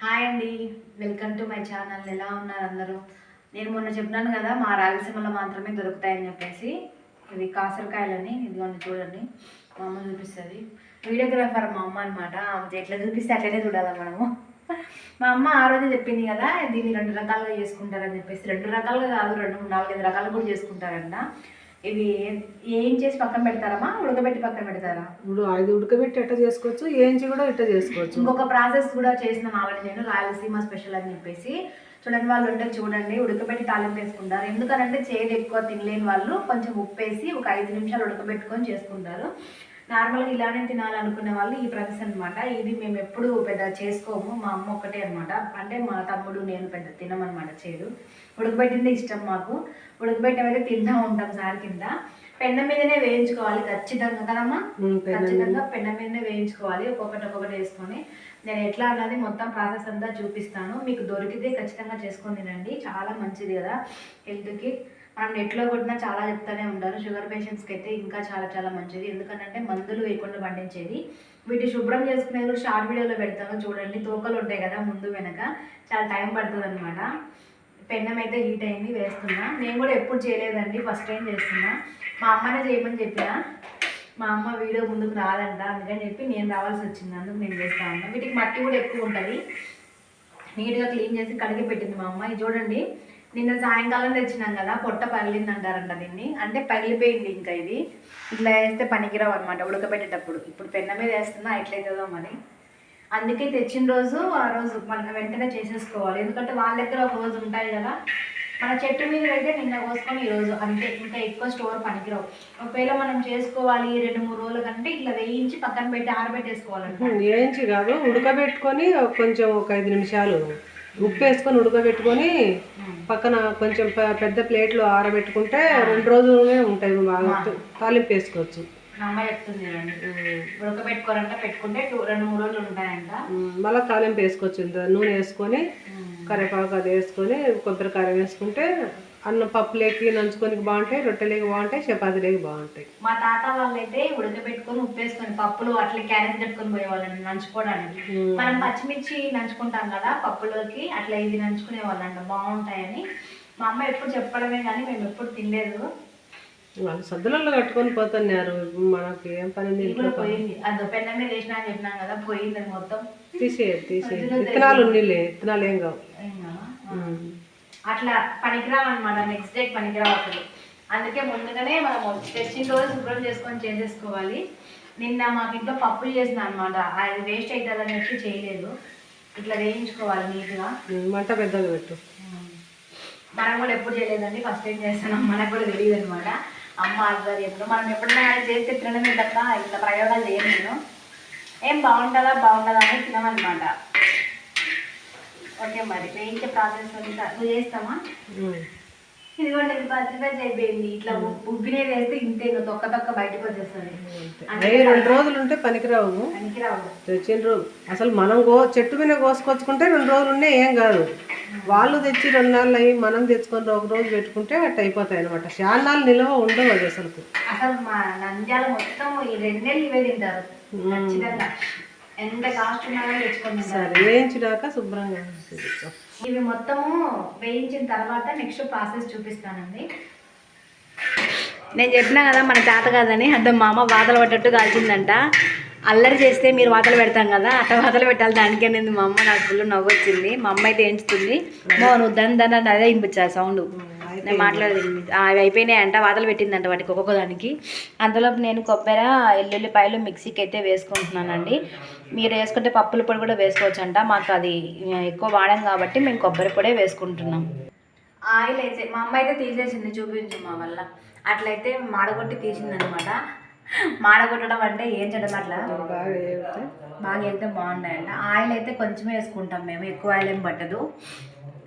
Hi అండి. Welcome to my channel. ఎలా ఉన్నారు అందరూ? నేను మొన్న చెప్పినాను కదా మా రాయలసీమలో మాత్రమే దొరుకుతాయని చెప్పేసి. ఇవి కాసరకాయలని ఇదిగోండి చూడండి. మా అమ్మ చూపిస్తుంది. వీడియోగ్రాఫర్ మా అమ్మ అనమాట ఎట్లా చూపిస్తే అట్లనే చూడాలి మనము. మా అమ్మ ఆ రోజు చెప్పింది కదా దీన్ని రెండు రకాలుగా చేసుకుంటారని చెప్పేసి. రెండు రకాలుగా కాదు రెండు నాలుగైదు రకాలు కూడా చేసుకుంటారంట. ఇవి ఏం చేసి పక్కన పెడతారమ్మా? ఉడకబెట్టి పక్కన పెడతారా? ఇప్పుడు అది ఉడకబెట్టి ఎట్ట చేసుకోవచ్చు? ఏంచి కూడా ఇట్ట చేసుకోవచ్చు? ఇంకొక ప్రాసెస్ కూడా చేసిన ఆల్రెడీ నేను రాయలసీమ స్పెషల్ అని చెప్పేసి. చూడండి వాళ్ళు ఉంటే చూడండి ఉడకబెట్టి తాలింపు వేసుకుంటారు. ఎందుకనంటే చేదు ఎక్కువ తినలేని వాళ్ళు కొంచెం ఉప్పు వేసి ఒక ఐదు నిమిషాలు ఉడకబెట్టుకొని చేసుకుంటారు. నార్మల్గా ఇలానే తినాలనుకునే వాళ్ళు ఈ ప్రాసెస్ అనమాట ఇది మేము ఎప్పుడు పెద్ద చేసుకోము. మా అమ్మ ఒకటే అనమాట అంటే మా తమ్ముడు నేను పెద్ద తినమన్నమాట చేదు. ఉడకబెట్టిందే ఇష్టం మాకు. ఉడకబెట్టమైతే తింటా ఉంటాం సార్ కింద. పెన్న మీదనే వేయించుకోవాలి ఖచ్చితంగా కదమ్మా? ఖచ్చితంగా పెన్న మీదనే వేయించుకోవాలి. ఒక్కొక్కటి ఒక్కొక్కటి వేసుకొని. నేను ఎట్లా అన్నది మొత్తం ప్రాసెస్ అంతా చూపిస్తాను. మీకు దొరికితే ఖచ్చితంగా చేసుకొని తినండి. చాలా మంచిది కదా హెల్త్కి. మనం నెట్లో కొట్టినా చాలా చెప్తూనే ఉంటారు. షుగర్ పేషెంట్స్కి అయితే ఇంకా చాలా చాలా మంచిది. ఎందుకంటే మందులు వేయకుండా పండించేది వీటి శుభ్రం చేసుకునేది షార్ట్ వీడియోలో పెడతాను. చూడండి తోకలు ఉంటాయి కదా ముందు వెనక. చాలా టైం పడుతుంది అనమాట పెన్నం అయితే హీట్ అయింది వేస్తున్నా. నేను కూడా ఎప్పుడు చేయలేదండి ఫస్ట్ టైం చేస్తున్నా. మా అమ్మనే చేయమని చెప్పిన. మా అమ్మ వీడియో ముందుకు రాదంట. అందుకని చెప్పి నేను రావాల్సి వచ్చింది. అందుకు నేను చేస్తా ఉన్నా. వీటికి మట్టి కూడా ఎక్కువ ఉంటుంది. నీట్గా క్లీన్ చేసి కడిగి పెట్టింది మా అమ్మ. ఇది చూడండి నిన్న సాయంకాలం తెచ్చినాం కదా పొట్ట పగిలింది అంటారంట దీన్ని. అంటే పగిలిపోయింది ఇంకా ఇది. ఇట్లా వేస్తే పనికిరావు అనమాట ఉడకబెట్టేటప్పుడు. ఇప్పుడు పెన్న మీద వేస్తున్నా ఎట్లయితుందో మరి. అందుకే తెచ్చిన రోజు ఆ రోజు మనం వెంటనే చేసేసుకోవాలి. ఎందుకంటే వాళ్ళ దగ్గర ఒక రోజు ఉంటాయి కదా. మన చెట్టు మీద అయితే నిన్న కోసుకొని ఈ రోజు అంతే. ఇంకా ఎక్కువ స్టోర్ పనికిరావు. ఒకవేళ మనం చేసుకోవాలి రెండు మూడు రోజుల కంటే ఇట్లా వేయించి పక్కన పెట్టి ఆరబెట్టేసుకోవాలి వేయించి కాదు ఉడకబెట్టుకొని కొంచెం ఒక ఐదు నిమిషాలు ఉప్పు వేసుకొని ఉడకబెట్టుకొని పక్కన కొంచెం పెద్ద ప్లేట్లో ఆరబెట్టుకుంటే రెండు రోజులనే ఉంటాయి బాగా. తాలింపు వేసుకోవచ్చు. మళ్ళా తాలింపు వేసుకోవచ్చు ఇంత నూనె వేసుకొని కరివేపాకు అది వేసుకొని కొబ్బరికాయ వేసుకుంటే అన్నం పప్పులేకి నంచుకొని బాగుంటాయి రొట్టెలేకి బాగుంటాయి చపాతీలేకి బాగుంటాయి. మా తాత వాళ్ళైతే ఉడకబెట్టుకొని ఉప్పేసుకొని పప్పులు అట్లా క్యారెట్ కట్టుకొని పోయేవాళ్ళండి నంచుకోవడానికి. మనం పచ్చిమిర్చి నంచుకుంటాం కదా పప్పులోకి అట్లా ఇది నంచుకునే వాళ్ళంట బాగుంటాయని. మా అమ్మ ఎప్పుడు చెప్పడమే కానీ మేము ఎప్పుడు తినలేదు. వాళ్ళు సద్దులలో కట్టుకొని పోతున్నారు మనకి ఏం పని పోయింది. అది పెన్న మీద వేసినా అని చెప్పినాం కదా పోయింది మొత్తం. తీసేయరు తీసేయరు విత్తనాలు ఉన్నిలే విత్తనాలు ఏం కావు. అట్లా పనికిరావు అనమాట నెక్స్ట్ డే పనికిరావు అసలు. అందుకే ముందుగానే మనం తెచ్చిన రోజు శుభ్రం చేసుకొని చేసేసుకోవాలి. నిన్న మాకు ఇంట్లో పప్పులు చేసిన అనమాట అది వేస్ట్ అవుతుంది అని చెప్పి చేయలేదు. ఇట్లా వేయించుకోవాలి నీట్గా. మంట పెద్దగా పెట్టు. మనం కూడా ఎప్పుడు చేయలేదండి ఫస్ట్ టైం చేస్తున్నాం మనకు కూడా తెలియదు అనమాట అమ్మ ఆధ్వర్యంలో. మనం ఎప్పుడైనా చేస్తే తినడమే తప్ప ఇట్లా ప్రయోగాలు చేయను నేను ఏం బాగుంటుందా బాగుంటుందా అని తినమన్నమాట. ఓకే మరి వేయించే ప్రాసెస్ నువ్వు చేస్తామా. ఇదిగోండి ఇది పచ్చిమిర్చి అయిపోయింది. ఇట్లా ఉబ్బినే వేస్తే ఇంతే ఇంకా తొక్క తొక్క బయటకు వచ్చేస్తుంది. అవి రెండు రోజులు ఉంటే పనికిరావు. తెచ్చిన రోజు అసలు మనం కో చెట్టు మీద కోసుకొచ్చుకుంటే రెండు రోజులు ఉంటే ఏం కాదు. వాళ్ళు తెచ్చి రెండు నాళ్ళు అయ్యి మనం తెచ్చుకొని ఒక రోజు పెట్టుకుంటే అట్ట అయిపోతాయి అనమాట చాలా నాళ్ళు నిల్వ ఉండవు అది అసలు అసలు మా నంద్యాల మొత్తం ఈ రెండేళ్ళు ఇవే తింటారు. ఖచ్చితంగా. సరే వేయించినాక శుభ్రంగా ఇవి మొత్తము వేయించిన తర్వాత నెక్స్ట్ ప్రాసెస్ చూపిస్తానండి. నేను చెప్పినా కదా మన చేత కాదని అర్థం మా అమ్మ వాతలు పట్టట్టు కాల్చిందంట. అల్లరి చేస్తే మీరు వాతలు పెడతాం కదా అట్ట వాతలు పెట్టాలి దానికే నేను మా అమ్మ. నాకు ఫుల్ నవ్వు వచ్చింది మా అమ్మ అయితే ఎంచుతుంది మో నువ్వు దాని దాని అదే వినిపించాలి సౌండ్. నేను మాట్లాడేది అవి అయిపోయినాయంట వాతలు పెట్టిందంట వాటికి ఒక్కొక్క దానికి అంతలోపు నేను కొబ్బరి ఎల్లుల్లిపాయలు మిక్సీకి అయితే వేసుకుంటున్నానండి. మీరు వేసుకుంటే పప్పుల పొడి కూడా వేసుకోవచ్చు అంట మాకు అది ఎక్కువ వాడాం కాబట్టి మేము కొబ్బరి పొడే వేసుకుంటున్నాం. ఆయిల్ అయితే మా అమ్మ అయితే తీసేసింది చూపించు మా వల్ల. అట్లయితే మాడగొట్టి తీసిందనమాట. మాడగొట్టడం అంటే ఏం చేయడం అట్లా బాగా వెళ్తే బాగుంటాయంట ఆయిల్ అయితే కొంచెమే వేసుకుంటాం మేము ఎక్కువ ఆయిల్ ఏం పట్టదు.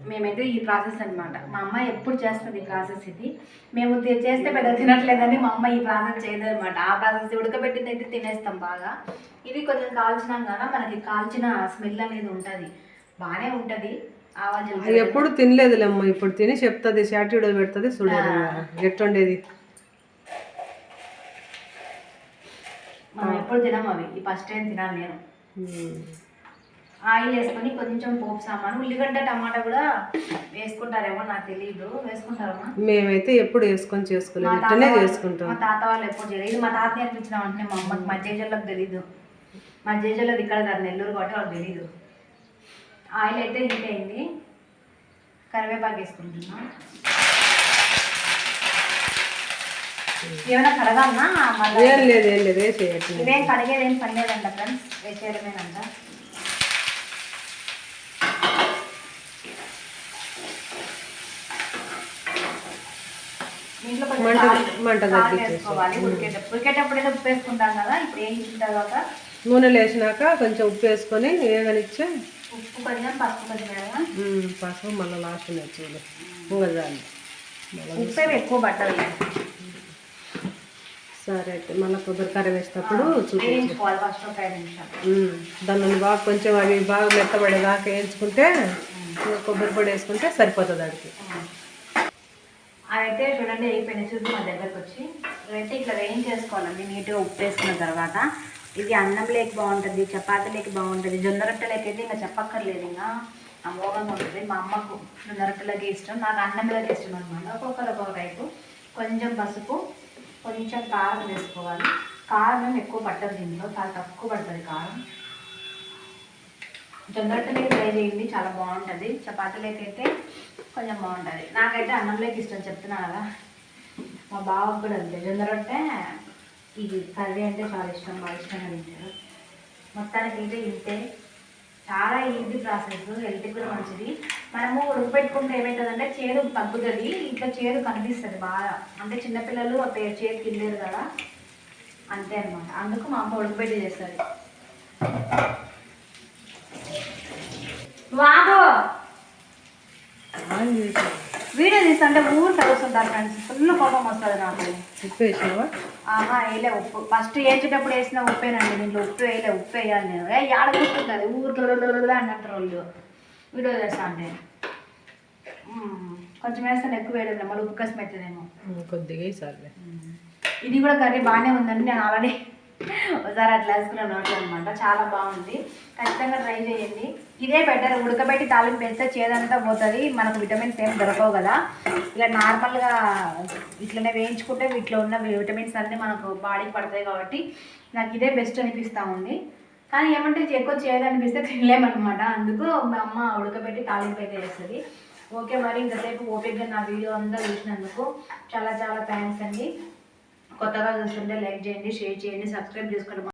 మేమైతే ఈ ప్రాసెస్ అన్నమాట. మా అమ్మ ఎప్పుడు చేస్తుంది ఈ ప్రాసెస్ ఇది. మేము చేస్తే పెద్ద తినట్లేదని మా అమ్మ ఈ ప్రాసెస్ చేయదు అనమాట ఆ ప్రాసెస్ ఉడకబెట్టింది అయితే తినేస్తాం బాగా. ఇది కొంచెం కాల్చినాం కదా మనకి కాల్చిన స్మెల్ అనేది ఉంటుంది. బాగానే ఉంటుంది. జీలకర్ర ఎప్పుడు తినలేదులేమ్మ. ఇప్పుడు తిని చెప్తుంది షార్ట్ పెడుతుంది చూడదు ఎట్టుండేది మనం ఎప్పుడు తినాం అవి. ఈ ఫస్ట్ టైం తినాలి నేను. ఆయిల్ వేసుకొని కొంచెం పోపు సామాను ఉల్లిగడ్డ టమాటా కూడా వేసుకుంటారేమో నాకు తెలియదు వేసుకుంటారమ్మా? మేమైతే ఎప్పుడు వేసుకొని మా చేసుకోలేదు చేసుకుంటాం. మా తాత వాళ్ళు ఎప్పుడు చేయలేదు. ఇది మా తాత నేర్పించిన వెంటనే మా అమ్మకి మా జేజల్లోకి తెలీదు. మా జేజల్లోది ఇక్కడ కాదు నెల్లూరు కాబట్టి వాళ్ళకి తెలీదు. ఆయిల్ అయితే హీట్ అయింది. కరివేపాకు వేసుకుంటున్నా. ఏమైనా కడగాలనా? మళ్ళీ ఏం లేదు ఏం లేదు వేసేయట్లేదు ఇవేం కడిగేది ఏం పని లేదంట ఫ్రెండ్స్? వేసేయడమేనంట. కొంచెం మంట-. వేసుకోవాలి ఉడికేటప్పుడు. ఉడికేటప్పుడు ఏదో ఉప్పు వేసుకుంటాం కదా ఇప్పుడు వేయించిన తర్వాత? నూనెలు వేసినాక కొంచెం ఉప్పు వేసుకొని వేగనిచ్చే ఉప్పు కొంచెం పసుపు కొంచెం పసుపు మళ్ళీ లాస్ట్ చూడు ఉంగజాలి ఉప్పు ఎక్కువ పట్టదు సరే అయితే మళ్ళీ కొబ్బరికాయ వేసేటప్పుడు చూపించు. వేయించుకోవాలి ఫస్ట్ ఒక ఐదు నిమిషాలు. ఉమ్, దాన్ని బాగా కొంచెం అవి బాగా మెత్తబడేదాకా వేయించుకుంటే కొబ్బరి పొడి వేసుకుంటే సరిపోతుంది అడికి అవైతే చూడండి అయిపోయినాయి. చూసి మా దగ్గరకు వచ్చి. అయితే ఇట్లా వేయించేసుకోవాలండి నీట్గా ఉప్పు వేసుకున్న తర్వాత ఇది అన్నం లేక బాగుంటుంది చపాతీ లేక బాగుంటుంది జొన్న రొట్టెలకి అయితే ఇంకా చెప్పక్కర్లేదు ఇంకా. అమోఘంగా ఉంటుంది. మా అమ్మకు జొన్న రొట్టెలకి ఇష్టం. నాకు అన్నంలోకి ఇష్టం అనమాట ఒక్కొక్కరు ఒక్కొక్క టైపు. కొంచెం పసుపు కొంచెం కారం వేసుకోవాలి. కారం ఎక్కువ పట్టదు దీంట్లో చాలా తక్కువ పడుతుంది కారం. జొన్న ట్రై చేయండి చాలా బాగుంటుంది. చపాతీలోకి అయితే కొంచెం బాగుంటుంది. నాకైతే అన్నంలోకి ఇష్టం చెప్తున్నా కదా. మా బావకు కూడా అంతే. జొన్న ఇది కర్రీ అంటే చాలా ఇష్టం బాగా ఇష్టంగా తింటారు. మొత్తానికి అయితే ఇంతే. చాలా ఈజీ ప్రాసెస్ హెల్త్కి కూడా మంచిది. మనము ఉడకబెట్టుకుంటే ఏమవుతుందంటే చేదు తగ్గుతుంది. ఇట్లా చేదు కనిపిస్తుంది బాగా. అంటే చిన్నపిల్లలు ఆ పే- చేదు తినలేరు కదా. అంతే అనమాట అందుకు మా అమ్మ ఉడకబెట్టి చేస్తుంది. వాగో. చేసి వీడియో తీస్తుంటే ఊరు తగ్గుతుంటారు ఫ్రెండ్స్ ఫుల్ కోపం వస్తుంది నాకు. ఉప్పు వేసినావా? ఆహా వేయలే ఉప్పు. ఫస్ట్ వేసేటప్పుడు వేసిన ఉప్పేనండి. దీంట్లో ఉప్పు వేయలే ఉప్పు వేయాలి నేను. ఏ ఆడ కూర్చుంటుంది ఊరు అని అంటారు వాళ్ళు వీడియో చేస్తా అంటే. కొంచెం వేస్తాను ఎక్కువ వేయడం మళ్ళీ ఉప్పు కసం అవుతుందేమో కొద్దిగా ఇది కూడా కర్రీ బాగానే ఉందండి నేను ఆల్రెడీ ఒకసారి అట్లా వేసుకున్నాను అనమాట చాలా బాగుంది. ఖచ్చితంగా ట్రై చేయండి. ఇదే బెటర్ ఉడకబెట్టి తాలింపు వేస్తే చేదంతా పోతుంది. మనకు విటమిన్స్ ఏం దొరకవు కదా. ఇలా నార్మల్గా ఇట్లనే వేయించుకుంటే వీటిలో ఉన్న విటమిన్స్ అన్నీ మనకు బాడీకి పడతాయి కాబట్టి నాకు ఇదే బెస్ట్ అనిపిస్తూ ఉంది. కానీ ఏమంటే ఎక్కువ చేదనిపిస్తే తినలేమన్నమాట. అందుకు మా అమ్మ ఉడకబెట్టి తాలింపు అయితే వేస్తుంది. ఓకే మరి ఇంతసేపు ఓపికగా నా వీడియో అంతా చూసినందుకు చాలా చాలా థ్యాంక్స్ అండి. కొత్తగా చూస్తుంటే లైక్ చేయండి షేర్ చేయండి సబ్స్క్రైబ్ చేసుకోండి.